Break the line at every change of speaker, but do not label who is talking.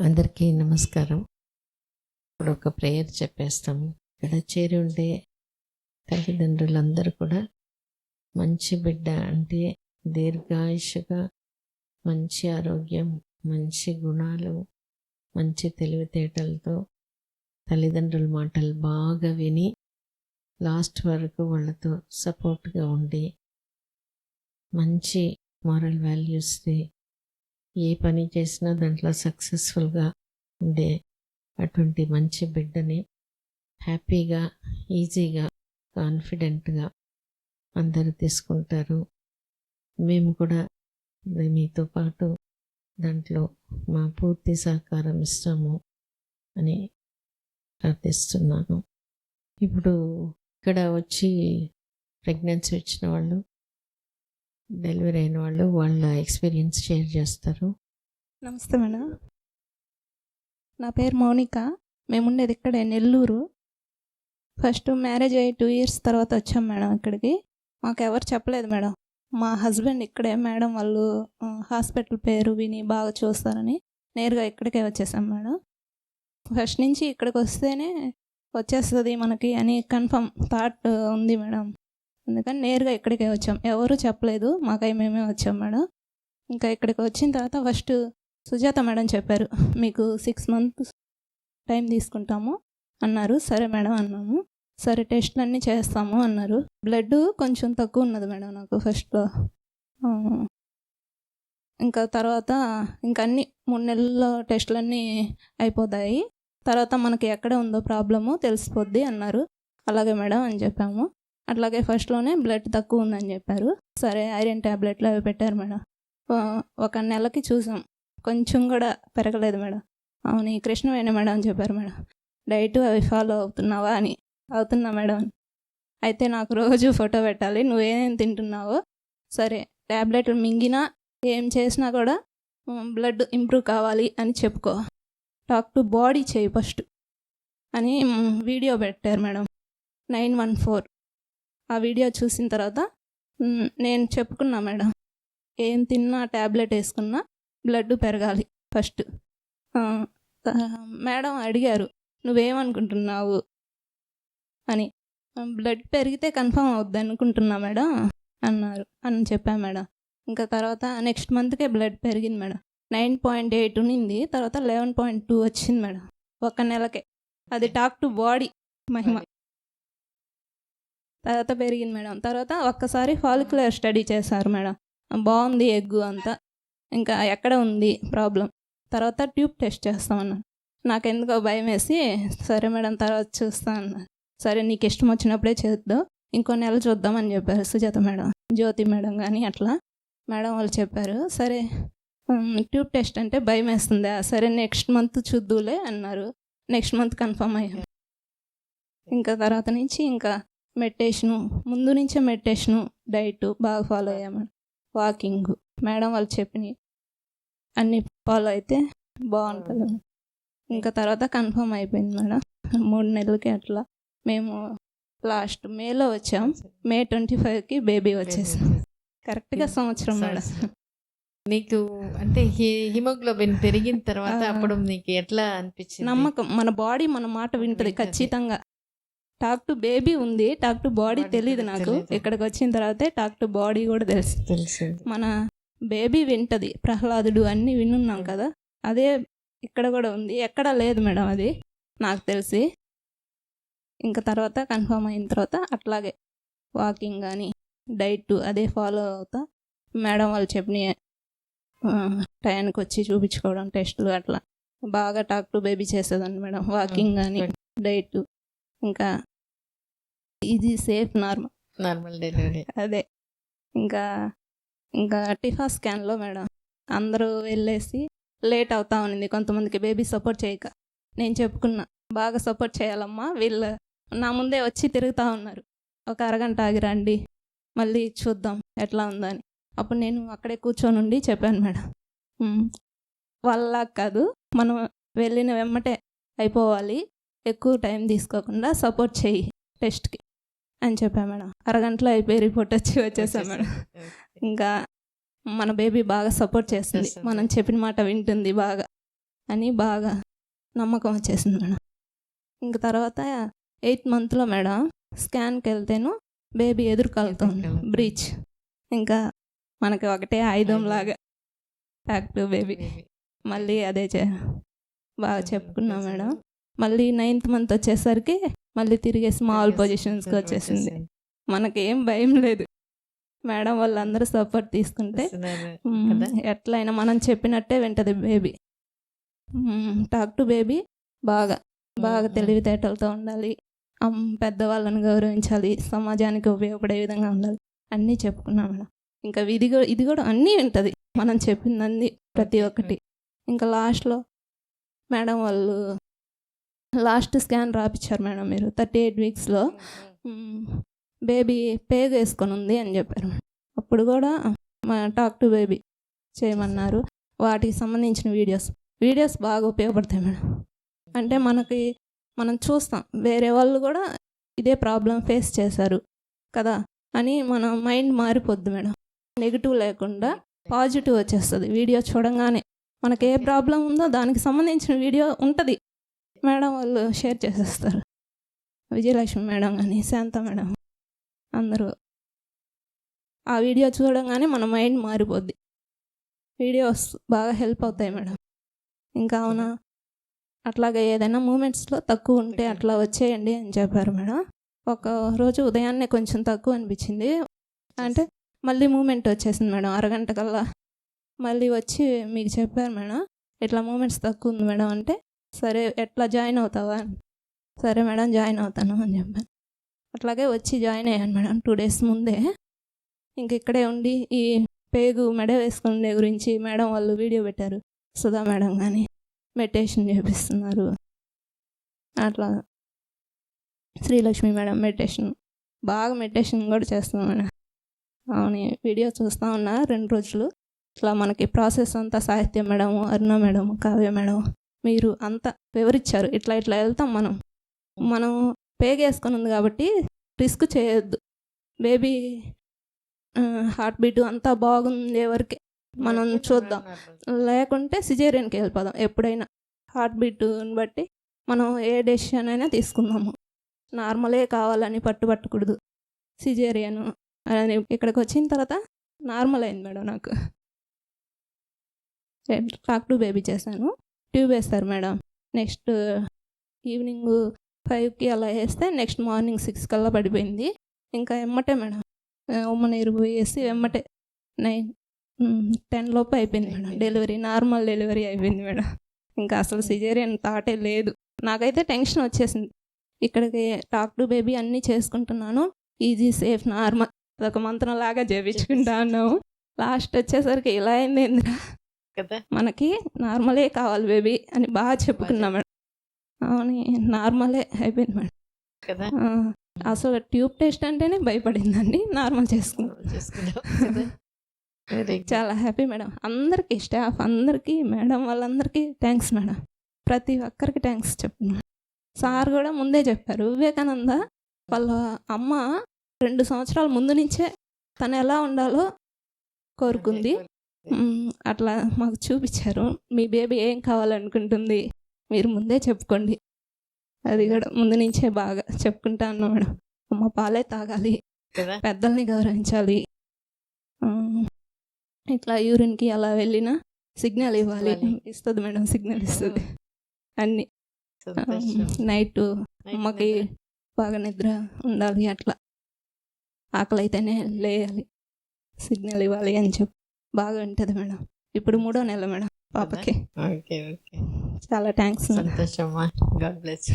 అందరికీ నమస్కారం. ఇప్పుడు ఒక ప్రేయర్ చెప్పేస్తాము ఇక్కడ చేరి ఉండే తల్లిదండ్రులందరూ కూడా మంచి బిడ్డ అంటే దీర్ఘాయుషగా మంచి ఆరోగ్యం మంచి గుణాలు మంచి తెలివితేటలతో తల్లిదండ్రుల మాటలు బాగా విని లాస్ట్ వరకు వాళ్ళతో సపోర్ట్గా ఉండి మంచి మారల్ వాల్యూస్ని ఏ పని చేసినా దాంట్లో సక్సెస్ఫుల్గా ఉండే అటువంటి మంచి బిడ్డని హ్యాపీగా ఈజీగా కాన్ఫిడెంట్గా అందరూ తీసుకుంటారు. మేము కూడా మీతో పాటు దాంట్లో మా పూర్తి సహకారం ఇస్తాము అని ప్రార్థిస్తున్నాను. ఇప్పుడు ఇక్కడ వచ్చి ప్రెగ్నెన్సీ వచ్చిన వాళ్ళు డెలివరీ అయిన వాళ్ళు వాళ్ళ ఎక్స్పీరియన్స్ షేర్ చేస్తారు.
నమస్తే మేడం. నా పేరు మౌనిక. మేము ఉండేది ఇక్కడే నెల్లూరు. ఫస్ట్ మ్యారేజ్ అయ్యి టూ ఇయర్స్ తర్వాత వచ్చాం మేడం ఇక్కడికి. మాకు ఎవరు చెప్పలేదు మేడం. మా హస్బెండ్ ఇక్కడే మేడం వాళ్ళు హాస్పిటల్ పేరు విని బాగా చూస్తారని నేరుగా ఇక్కడికే వచ్చేసాం మేడం. ఫస్ట్ నుంచి ఇక్కడికి వస్తేనే వచ్చేస్తుంది మనకి అని కన్ఫర్మ్ థాట్ ఉంది మేడం. అందుకని నేరుగా ఇక్కడికే వచ్చాం. ఎవరు చెప్పలేదు. మాకై మేమే వచ్చాం మేడం. ఇంకా ఇక్కడికి వచ్చిన తర్వాత ఫస్ట్ సుజాత మేడం చెప్పారు. మీకు సిక్స్ మంత్స్ టైం తీసుకుంటాము అన్నారు. సరే మేడం అన్నాము. సరే టెస్ట్లు అన్నీ చేస్తాము అన్నారు. బ్లడ్ కొంచెం తక్కువ ఉన్నది మేడం నాకు ఫస్ట్లో ఇంకా తర్వాత ఇంకా అన్ని మూడు నెలల్లో టెస్టులన్నీ అయిపోతాయి. తర్వాత మనకి ఎక్కడ ఉందో ప్రాబ్లము తెలిసిపోద్ది అన్నారు. అలాగే మేడం అని చెప్పాము. అట్లాగే ఫస్ట్లోనే బ్లడ్ తక్కువ ఉందని చెప్పారు. సరే ఐరన్ ట్యాబ్లెట్లు అవి పెట్టారు మేడం. ఒక నెలకి చూసాం. కొంచెం కూడా పెరగలేదు మేడం. అవును కృష్ణవేణి మేడం అని చెప్పారు మేడం. డైట్ అవి ఫాలో అవుతున్నావా అని. అవుతున్నా మేడం. అయితే నాకు రోజు ఫోటో పెట్టాలి. నువ్వేం తింటున్నావో. సరే ట్యాబ్లెట్లు మింగినా ఏం చేసినా కూడా బ్లడ్ ఇంప్రూవ్ కావాలి అని చెప్పుకో. టాక్ టు బాడీ చేయి ఫస్ట్ అని వీడియో పెట్టారు మేడం. Nine one four. ఆ వీడియో చూసిన తర్వాత నేను చెప్పుకున్నా మేడం. ఏం తిన్నా ట్యాబ్లెట్ వేసుకున్నా బ్లడ్ పెరగాలి ఫస్ట్. మేడం అడిగారు నువ్వేమనుకుంటున్నావు? అని. బ్లడ్ పెరిగితే కన్ఫర్మ్ అవుద్ది అనుకుంటున్నా మేడం అన్నారు. అని చెప్పాను మేడం. ఇంకా తర్వాత నెక్స్ట్ మంత్కే బ్లడ్ పెరిగింది మేడం. నైన్ పాయింట్ ఎయిట్ ఉన్నింది తర్వాత లెవెన్ పాయింట్ టూ వచ్చింది మేడం. ఒక నెలకే. అది టాక్ టు బాడీ మహిమ. తర్వాత పెరిగింది మేడం. తర్వాత ఒక్కసారి ఫాలిక్యులర్ స్టడీ చేశారు మేడం. బాగుంది ఎగ్గు అంతా. ఇంకా ఎక్కడ ఉంది ప్రాబ్లం? తర్వాత ట్యూబ్ టెస్ట్ చేస్తామన్నాను నాకెందుకో భయం వేసి సరే మేడం తర్వాత చూస్తా అన్నా. సరే నీకు ఇష్టం వచ్చినప్పుడే చేద్దాం. ఇంకో నెల చూద్దామని చెప్పారు సుజాత మేడం. జ్యోతి మేడం కానీ అట్లా. మేడం వాళ్ళు చెప్పారు సరే ట్యూబ్ టెస్ట్ అంటే భయం వేస్తుందా? సరే నెక్స్ట్ మంత్ చూద్దులే అన్నారు. నెక్స్ట్ మంత్ కన్ఫర్మ్ అయ్యాను ఇంకా తర్వాత నుంచి ఇంకా మెడిటేషను ముందు నుంచే మెడిటేషను డైట్ బాగా ఫాలో అయ్యాము వాకింగ్. మేడం వాళ్ళు చెప్పినవి అన్నీ ఫాలో అయితే బాగుంటుంది. ఇంకా తర్వాత కన్ఫర్మ్ అయిపోయింది మేడం. మూడు నెలలకి అట్లా మేము లాస్ట్ మేలో వచ్చాం. మే ట్వంటీ ఫైవ్కి బేబీ వచ్చేసాం. కరెక్ట్గా సంవత్సరం మేడం.
నీకు అంటే హి- హిమోగ్లోబిన్ పెరిగిన తర్వాత. అప్పుడు నీకు ఎట్లా అనిపించింది?
నమ్మకం. మన బాడీ మన మాట వింటది. ఖచ్చితంగా. టాక్ టు బేబీ ఉంది టాక్ టు బాడీ తెలియదు నాకు. ఇక్కడికి వచ్చిన తర్వాతే టాక్ టు బాడీ కూడా తెలుసు.
తెలుసు.
మన బేబీ వింటది ప్రహ్లాదుడు అన్నీ వినున్నాం కదా. అదే ఇక్కడ కూడా ఉంది. ఎక్కడ లేదు మేడం అది నాకు తెలిసి. ఇంకా తర్వాత కన్ఫర్మ్ అయిన తర్వాత అట్లాగే వాకింగ్ కానీ డైట్ అదే ఫాలో అవుతా. మేడం వాళ్ళు చెప్పిన టయానికి వచ్చి చూపించుకోవడం టెస్టులు అట్లా. బాగా టాక్ టు బేబీ చేసేదాన్ని మేడం వాకింగ్ కానీ డైట్. ఇంకా ఇది సేఫ్ నార్మల్.
Normal delivery.
అదే. ఇంకా ఇంకా టిఫా స్కాన్లో మేడం. అందరూ వెళ్ళేసి లేట్ అవుతా ఉన్నింది. కొంతమందికి బేబీ సపోర్ట్ చేయక. నేను చెప్పుకున్నా బాగా సపోర్ట్ చేయాలమ్మా. వీళ్ళు నా ముందే వచ్చి తిరుగుతూ ఉన్నారు. ఒక అరగంట ఆగి రండి. మళ్ళీ చూద్దాం ఎట్లా ఉందని. అప్పుడు నేను అక్కడే కూర్చొని ఉండి చెప్పాను మేడం. "ఉమ్, వాళ్ళలా కాదు. మనం వెళ్ళిన వెమ్మటే అయిపోవాలి. ఎక్కువ టైం తీసుకోకుండా సపోర్ట్ చేయి టెస్ట్కి. అని చెప్పా మేడం. అరగంటలో అయిపోయి రిపోర్ట్ వచ్చి వచ్చేసాం మేడం. ఇంకా మన బేబీ బాగా సపోర్ట్ చేస్తుంది. మనం చెప్పిన మాట వింటుంది బాగా అని బాగా నమ్మకం వచ్చేసింది మేడం. ఇంక తర్వాత ఎయిత్ మంత్లో మేడం స్కాన్కి వెళ్తేను బేబీ ఎదురు కలుగుతుంది
ఎదురు
బ్రీచ్ ఇంకా మనకి ఒకటే ఆయుధం లాగా యాక్టివ్ బేబీ మళ్ళీ అదే చే బాగా చెప్పుకున్నాం మేడం. మళ్ళీ నైన్త్ మంత్ వచ్చేసరికి మళ్ళీ తిరిగి స్మాల్ పొజిషన్స్కి వచ్చేసింది. మనకేం భయం లేదు. మేడం వాళ్ళందరూ సపోర్ట్ తీసుకుంటే? ఎట్లయినా మనం చెప్పినట్టే వింటది బేబీ టాక్ టు బేబీ బాగా బాగా. తెలివితేటలతో ఉండాలి. పెద్దవాళ్ళని గౌరవించాలి. సమాజానికి ఉపయోగపడే విధంగా ఉండాలి. అన్నీ చెప్పుకున్నాం మేడం. ఇంకా ఇది కూడా ఇది కూడా అన్నీ వింటది. మనం చెప్పిందన్నీ ప్రతి ఒక్కటి. ఇంకా లాస్ట్లో మేడం వాళ్ళు లాస్ట్ స్కాన్ రాపిచ్చారు మేడం మీరు థర్టీ ఎయిట్ వీక్స్లో. బేబీ పేగ్ వేసుకొని ఉంది అని చెప్పారు. అప్పుడు కూడా మా టాక్ టు బేబీ చేయమన్నారు. వాటికి సంబంధించిన వీడియోస్. వీడియోస్ బాగా ఉపయోగపడతాయి మేడం. అంటే మనకి మనం చూస్తాం. వేరే వాళ్ళు కూడా ఇదే ప్రాబ్లం ఫేస్ చేశారు కదా అని మన మైండ్ మారిపోద్ది మేడం. నెగిటివ్ లేకుండా పాజిటివ్ వచ్చేస్తుంది. వీడియో చూడంగానే మనకి ఏ ప్రాబ్లం ఉందో దానికి సంబంధించిన వీడియో ఉంటుంది. మేడం వాళ్ళు షేర్ చేసేస్తారు. విజయలక్ష్మి మేడం కానీ శాంత మేడం అందరూ. ఆ వీడియో చూడంగానే మన మైండ్ మారిపోద్ది. వీడియోస్ బాగా హెల్ప్ అవుతాయి మేడం. ఇంకా అవునా? అట్లాగే ఏదైనా మూమెంట్స్లో తక్కువ ఉంటే అట్లా వచ్చేయండి అని చెప్పారు మేడం. ఒక రోజు ఉదయాన్నే కొంచెం తక్కువ అనిపించింది. అంటే మళ్ళీ మూమెంట్ వచ్చేసింది మేడం అరగంట కల్లా. మళ్ళీ వచ్చి మీకు చెప్పారు మేడం ఇట్లా మూమెంట్స్ తక్కువ ఉంది మేడం అంటే సరే ఎట్లా జాయిన్ అవుతావా? సరే మేడం జాయిన్ అవుతాను అని చెప్పాను. అట్లాగే వచ్చి జాయిన్ అయ్యాను మేడం టూ డేస్ ముందే. ఇంక ఇక్కడే ఉండి ఈ పేగు మెడ వేసుకునే గురించి మేడం వాళ్ళు వీడియో పెట్టారు. సుధా మేడం కానీ మెడిటేషన్ చేపిస్తున్నారు. అట్లా శ్రీలక్ష్మి మేడం మెడిటేషన్ బాగా మెడిటేషన్ కూడా చేస్తున్నాం మేడం. అవును వీడియో చూస్తూ ఉన్నా రెండు రోజులు. ఇట్లా మనకి ప్రాసెస్ అంతా సాహిత్యం madam Aruna madam Kavya madam మీరు అంతా వివరించారు. ఇట్లా ఇట్లా వెళ్తాం మనం. మనం పేగేసుకొని ఉంది కాబట్టి రిస్క్ చేయొద్దు. బేబీ హార్ట్ బీట్ అంతా బాగుంది వరకే మనం చూద్దాం. లేకుంటే సిజేరియన్కి వెళ్ళిపోదాం. ఎప్పుడైనా హార్ట్ బీట్ని బట్టి మనం ఏ డెసిషన్ అయినా తీసుకుందాము. నార్మలే కావాలని పట్టుబట్టకూడదు. సిజేరియన్ అని ఇక్కడికి వచ్చిన తర్వాత నార్మల్ అయింది మేడం నాకు. టాక్ టు బేబీ చేశాను. ట్యూబ్ వేస్తారు మేడం. నెక్స్ట్ ఈవినింగ్ ఫైవ్కి అలా వేస్తే నెక్స్ట్ మార్నింగ్ సిక్స్ కల్లా పడిపోయింది. ఇంకా ఎమ్మటే మేడం ఉమ్మ నీరు పోయేసి ఎమ్మటే నైన్ టెన్ లోపు అయిపోయింది మేడం డెలివరీ. నార్మల్ డెలివరీ అయిపోయింది మేడం. ఇంకా అసలు సిజేరియన్ థాటే లేదు. నాకైతే టెన్షన్ వచ్చేసింది. ఇక్కడికి టాక్ టు బేబీ అన్నీ చేసుకుంటున్నాను. Easy safe normal. అదొక మంత్రంలాగా చేపించుకుంటా ఉన్నాము లాస్ట్ వచ్చేసరికి ఇలా అయింది ఏందిరా
కదా?
మనకి నార్మలే కావాలి బేబీ అని బాగా చెప్పుకున్నా మేడం. అవును నార్మలే అయిపోయింది మేడం.
కదా?
అసలు ట్యూబ్ టెస్ట్ అంటేనే భయపడిందండి. నార్మల్ చేసుకున్నాం చాలా హ్యాపీ మేడం. అందరికీ స్టాఫ్ అందరికీ మేడం వాళ్ళందరికీ థ్యాంక్స్ మేడం. ప్రతి ఒక్కరికి థ్యాంక్స్ చెప్తున్నాను సార్ కూడా ముందే చెప్పారు. వివేకానంద వాళ్ళ అమ్మ రెండు సంవత్సరాల ముందు నుంచే తను ఎలా ఉండాలో కోరుకుంది. అట్లా మాకు చూపించారు. మీ బేబీ ఏం కావాలనుకుంటుంది మీరు ముందే చెప్పుకోండి. అది కూడా ముందు నుంచే బాగా చెప్పుకుంటా ఉన్నా మేడం. అమ్మ పాలే తాగాలి. పెద్దల్ని గౌరవించాలి. ఇట్లా యూరిన్కి అలా వెళ్ళినా సిగ్నల్ ఇవ్వాలి. ఇస్తుంది మేడం సిగ్నల్ ఇస్తుంది. అన్ని. నైట్ అమ్మకి బాగా నిద్ర ఉండాలి అట్లా. ఆకలి అయితేనే లేయాలి. సిగ్నల్ ఇవ్వాలి అని చెప్పి. బాగా ఉంటుంది మేడం. ఇప్పుడు మూడో నెల మేడం పాపకి.
Okay okay.
చాలా థ్యాంక్స్
సంతోషమ్మా గాడ్ బ్లెస్